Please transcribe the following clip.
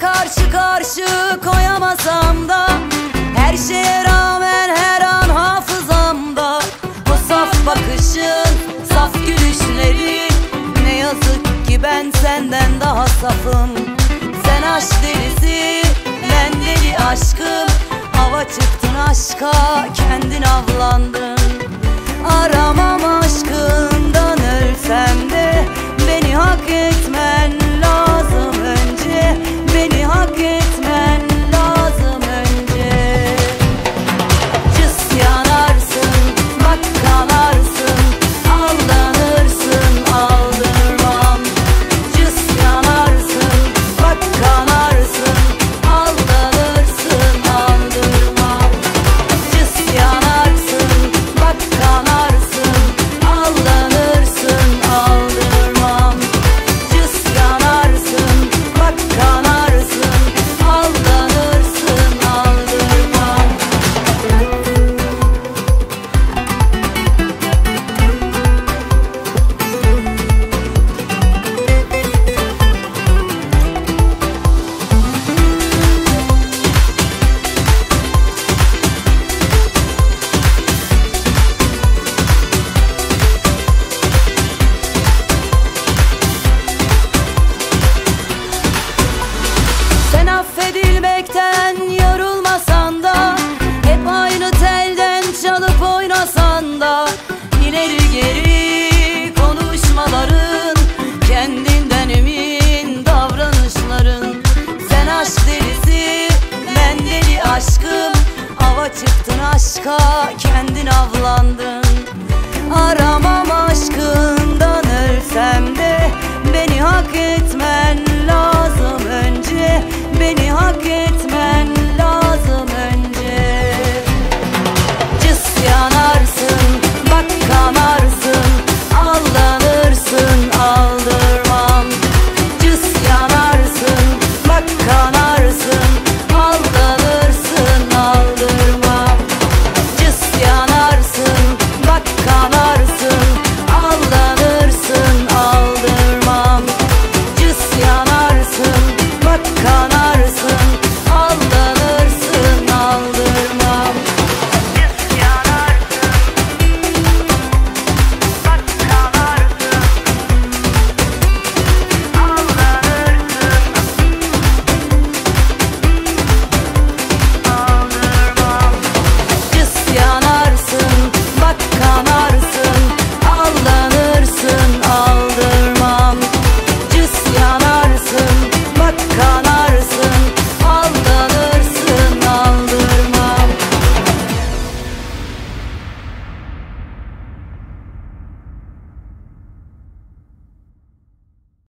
karşı karşı koyamasam da Her şeye rağmen her an hafızamda. O saf bakışın, saf gülüşlerin Ne yazık ki ben senden daha safım. Sen aşk delisi, ben deli aşkım Hava çıktın aşka, kendin avlandın çıktın aşka kendin avlandın. Aramam